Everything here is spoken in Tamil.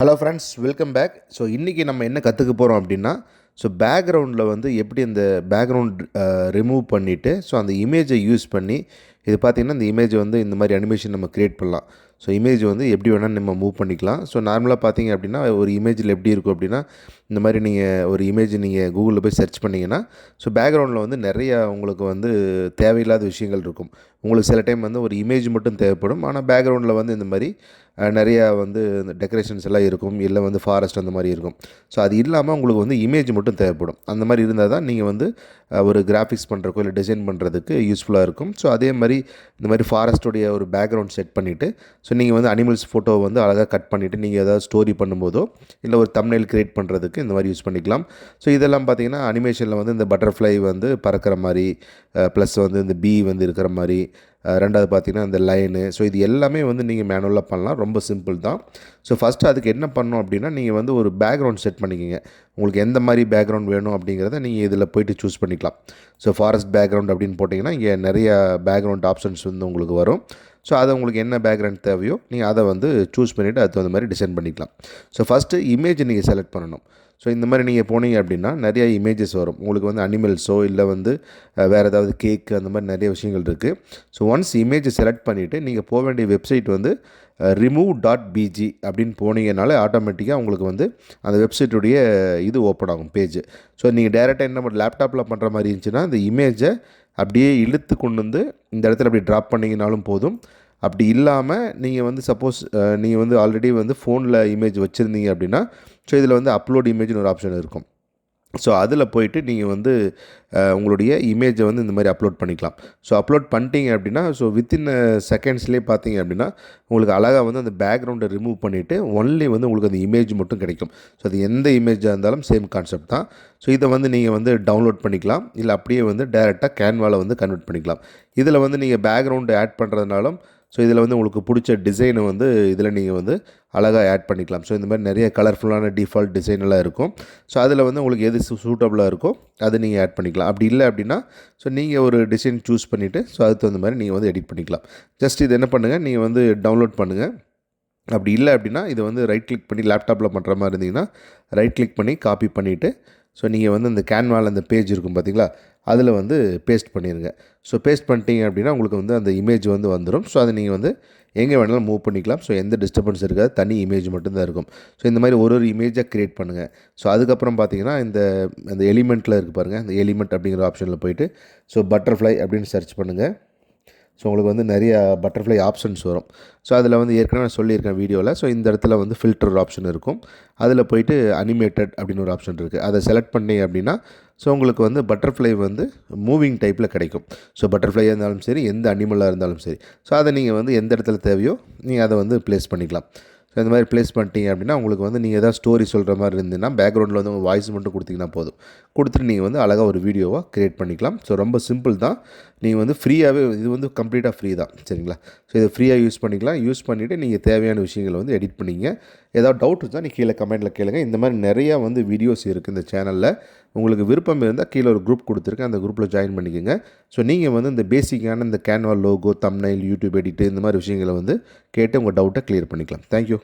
Hello friends welcome back so இன்றைக்கி நம்ம என்ன கற்றுக்க போகிறோம் அப்படின்னா ஸோ பேக்ரவுண்டில் வந்து எப்படி இந்த பேக்ரவுண்ட் ரிமூவ் பண்ணிவிட்டு ஸோ அந்த இமேஜை யூஸ் பண்ணி இது பார்த்திங்கன்னா இந்த இமேஜ் வந்து இந்த மாதிரி அனிமேஷன் நம்ம க்ரியேட் பண்ணலாம். ஸோ இமேஜ் வந்து எப்படி வேணால் நம்ம மூவ் பண்ணிக்கலாம். ஸோ நார்மலாக பார்த்தீங்க அப்படின்னா ஒரு இமேஜில் எப்படி இருக்கும் அப்படின்னா இந்த மாதிரி நீங்கள் ஒரு இமேஜ் நீங்கள் கூகுளில் போய் சர்ச் பண்ணிங்கன்னா ஸோ பேக்ரவுண்டில் வந்து நிறையா உங்களுக்கு வந்து தேவையில்லாத விஷயங்கள் இருக்கும். உங்களுக்கு சில டைம் வந்து ஒரு இமேஜ் மட்டும் தேவைப்படும். ஆனால் பேக்ரவுண்டில் வந்து இந்த மாதிரி நிறையா வந்து இந்த டெக்கரேஷன்ஸ் எல்லாம் இருக்கும். இல்லை வந்து ஃபாரஸ்ட் அந்த மாதிரி இருக்கும். ஸோ அது இல்லாமல் உங்களுக்கு வந்து இமேஜ் மட்டும் தேவைப்படும். அந்த மாதிரி இருந்தால் தான் நீங்கள் வந்து ஒரு கிராஃபிக்ஸ் பண்ணுறக்கோ இல்லை டிசைன் பண்ணுறதுக்கு யூஸ்ஃபுல்லாக இருக்கும். ஸோ அதே மாதிரி இந்த மாதிரி ஃபாரஸ்ட்டுடைய ஒரு பேக்ரவுண்ட் செட் பண்ணிவிட்டு ஸோ நீங்கள் வந்து அனிமல்ஸ் ஃபோட்டோ வந்து அழகாக கட் பண்ணிவிட்டு நீங்கள் ஏதாவது ஸ்டோரி பண்ணும்போதோ இல்லை ஒரு தம்னைல் கிரியேட் பண்ணுறதுக்கு இந்த மாதிரி யூஸ் பண்ணிக்கலாம். ஸோ இதெல்லாம் பார்த்தீங்கன்னா அனிமேஷனில் வந்து இந்த பட்டர்ஃப்ளை வந்து பறக்கிற மாதிரி ப்ளஸ் வந்து இந்த பீ வந்து இருக்கிற மாதிரி ரெண்டாவது பார்த்தீங்கன்னா இந்த லைனு ஸோ இது எல்லாமே வந்து நீங்கள் மேனுவலாக பண்ணலாம். ரொம்ப சிம்பிள் தான். ஸோ ஃபஸ்ட்டு அதுக்கு என்ன பண்ணும் அப்படின்னா நீங்கள் வந்து ஒரு பேக்ரவுண்ட் செட் பண்ணிக்கோங்க. உங்களுக்கு எந்த மாதிரி பேக்ரவுண்ட் வேணும் அப்படிங்கிறத நீங்கள் இதில் போயிட்டு சூஸ் பண்ணிக்கலாம். ஸோ ஃபாரஸ்ட் பேக்ரவுண்ட் அப்படின்னு போட்டிங்கன்னா இங்கே நிறைய பேக்ரவுண்ட் ஆப்ஷன்ஸ் வந்து உங்களுக்கு வரும். ஸோ அதை உங்களுக்கு என்ன பேக்ரவுண்ட் தேவையோ நீங்கள் அதை வந்து சூஸ் பண்ணிவிட்டு அதுக்கு தகுந்த மாதிரி டிசைன் பண்ணிக்கலாம். ஸோ ஃபஸ்ட்டு இமேஜ் நீங்கள் செலக்ட் பண்ணணும். ஸோ இந்த மாதிரி நீங்கள் போனீங்க அப்படின்னா நிறைய இமேஜஸ் வரும். உங்களுக்கு வந்து அனிமல்ஸோ இல்லை வந்து வேறு ஏதாவது கேக்கு அந்த மாதிரி நிறைய விஷயங்கள் இருக்குது ஸோ ஒன்ஸ் இமேஜை செலக்ட் பண்ணிவிட்டு நீங்கள் போக வேண்டிய வெப்சைட் வந்து ரிமூவ் டாட் பிஜி அப்படின்னு போனீங்கனாலே ஆட்டோமேட்டிக்காக உங்களுக்கு வந்து அந்த வெப்சைட்டுடைய இது ஓப்பன் ஆகும் பேஜ் ஸோ நீங்கள் டேரெக்டாக என்ன பண்ண லேப்டாப்பில் பண்ணுற மாதிரி இருந்துச்சுன்னா அந்த இமேஜை அப்படியே இழுத்து கொண்டு வந்து இந்த இடத்துல அப்படி ட்ராப் பண்ணிங்கனாலும் போதும். அப்படி இல்லாமல் நீங்கள் வந்து சப்போஸ் நீங்கள் வந்து ஆல்ரெடி வந்து ஃபோனில் இமேஜ் வச்சுருந்தீங்க அப்படின்னா ஸோ இதில் வந்து அப்லோட் இமேஜ்னு ஒரு ஆப்ஷன் இருக்கும். ஸோ அதில் போயிட்டு நீங்கள் வந்து உங்களுடைய இமேஜை வந்து இந்த மாதிரி அப்லோட் பண்ணிக்கலாம். ஸோ அப்லோட் பண்ணிட்டீங்க அப்படின்னா ஸோ வித்தின் செகண்ட்ஸ்லேயே பார்த்தீங்க அப்படின்னா உங்களுக்கு அழகாக வந்து அந்த பேக்ரவுண்டை ரிமூவ் பண்ணிவிட்டு ஒன்லி வந்து உங்களுக்கு அந்த இமேஜ் மட்டும் கிடைக்கும். ஸோ அது எந்த இமேஜாக இருந்தாலும் சேம் கான்செப்ட் தான். ஸோ இதை வந்து நீங்கள் வந்து டவுன்லோட் பண்ணிக்கலாம். இல்லை அப்படியே வந்து டேரெக்டாக கேன்வாவில் வந்து கன்வெர்ட் பண்ணிக்கலாம். இதில் வந்து நீங்கள் பேக்ரவுண்டு ஆட் பண்ணுறதுனாலும் ஸோ இதில் வந்து உங்களுக்கு பிடிச்ச டிசைனை வந்து இதில் நீங்கள் வந்து அழகாக ஆட் பண்ணிக்கலாம். ஸோ இந்த மாதிரி நிறைய கலர்ஃபுல்லான டிஃபால்ட் டிசைன் எல்லாம் இருக்கும். ஸோ அதில் வந்து உங்களுக்கு எது சூட்டபுளாக இருக்கோ அதை நீங்கள் ஆட் பண்ணிக்கலாம். அப்படி இல்லை அப்படின்னா ஸோ நீங்கள் ஒரு டிசைன் சூஸ் பண்ணிவிட்டு ஸோ அதுக்கு தகுந்த மாதிரி நீங்கள் வந்து எடிட் பண்ணிக்கலாம். ஜஸ்ட் இது என்ன பண்ணுங்கள் நீங்கள் வந்து டவுன்லோட் பண்ணுங்கள் அப்படி இல்லை அப்படின்னா இதை வந்து ரைட் கிளிக் பண்ணி லேப்டாப்பில் பண்ணுற மாதிரி இருந்தீங்கன்னா ரைட் கிளிக் பண்ணி காப்பி பண்ணிவிட்டு ஸோ நீங்கள் வந்து இந்த கேன்வாவில் அந்த பேஜ் இருக்கும் பார்த்தீங்களா அதில் வந்து பேஸ்ட் பண்ணிடுங்க ஸோ பேஸ்ட் பண்ணிட்டீங்க அப்படின்னா உங்களுக்கு வந்து அந்த இமேஜ் வந்து வந்துடும் ஸோ அதை நீங்கள் வந்து எங்கே வேணாலும் மூவ் பண்ணிக்கலாம். ஸோ எந்த டிஸ்டர்பன்ஸ் இருக்காது. தனி இமேஜ் மட்டும்தான் இருக்கும். ஸோ இந்த மாதிரி ஒரு ஒரு இமேஜாக க்ரியேட் பண்ணுங்கள் ஸோ அதுக்கப்புறம் பார்த்தீங்கன்னா இந்த அந்த எலிமெண்ட்டில் இருக்குது பாருங்கள் அந்த எலிமெண்ட் அப்படிங்கிற ஆப்ஷனில் போயிட்டு ஸோ பட்டர்ஃப்ளை அப்படின்னு சர்ச் பண்ணுங்கள் ஸோ உங்களுக்கு வந்து நிறைய பட்டர்ஃப்ளை ஆப்ஷன்ஸ் வரும். ஸோ அதில் வந்து ஏற்கனவே நான் சொல்லியிருக்கேன் வீடியோவில் ஸோ இந்த இடத்துல வந்து ஃபில்டர் ஆப்ஷன் இருக்கும். அதில் போயிட்டு அனிமேட்டட் அப்படின்னு ஒரு ஆப்ஷன் இருக்குது அதை செலக்ட் பண்ணீங்க அப்படின்னா ஸோ உங்களுக்கு வந்து பட்டர்ஃப்ளை வந்து மூவிங் டைப்பில் கிடைக்கும். ஸோ பட்டர்ஃப்ளையாக இருந்தாலும் சரி எந்த அனிமலாக இருந்தாலும் சரி. ஸோ அதை நீங்கள் வந்து எந்த இடத்துல தேவையோ நீங்கள் அதை வந்து ப்ளேஸ் பண்ணிக்கலாம். ஸோ இந்த மாதிரி ப்ளேஸ் பண்ணிட்டீங்க அப்படின்னா உங்களுக்கு வந்து நீங்கள் எதாவது ஸ்டோரி சொல்கிற மாதிரி இருந்ததுன்னா பேக்ரவுண்டில் வந்து உங்கள் வாய்ஸ் மட்டும் கொடுத்தீங்கன்னா போதும். கொடுத்துட்டு நீங்கள் வந்து அழகாக ஒரு வீடியோவாக க்ரியேட் பண்ணிக்கலாம். ஸோ ரொம்ப சிம்பிள் தான். நீங்கள் வந்து ஃப்ரீயாகவே இது வந்து கம்ப்ளீட்டாக ஃப்ரீ தான். சரிங்களா? ஸோ இதை ஃப்ரீயாக யூஸ் பண்ணிக்கலாம். யூஸ் பண்ணிவிட்டு நீங்கள் தேவையான விஷயங்களை வந்து எடிட் பண்ணிங்க. ஏதாவது டவுட் இருந்தால் நீ கீழே கமெண்ட்டில் கேளுங்க. இந்த மாதிரி நிறையா வந்து வீடியோஸ் இருக்குது இந்த சேனலில் உங்களுக்கு விருப்பம் இருந்தால் கீழே ஒரு குரூப் கொடுத்துருக்கேன். அந்த குரூப்பில் ஜாயின் பண்ணிக்கோங்க. ஸோ நீங்கள் வந்து இந்த பேசிக்கான இந்த Canva logo thumbnail YouTube edit இந்த மாதிரி விஷயங்களை வந்து கேட்டு உங்கள் டவுட்டை க்ளியர் பண்ணிக்கலாம். தேங்க்யூ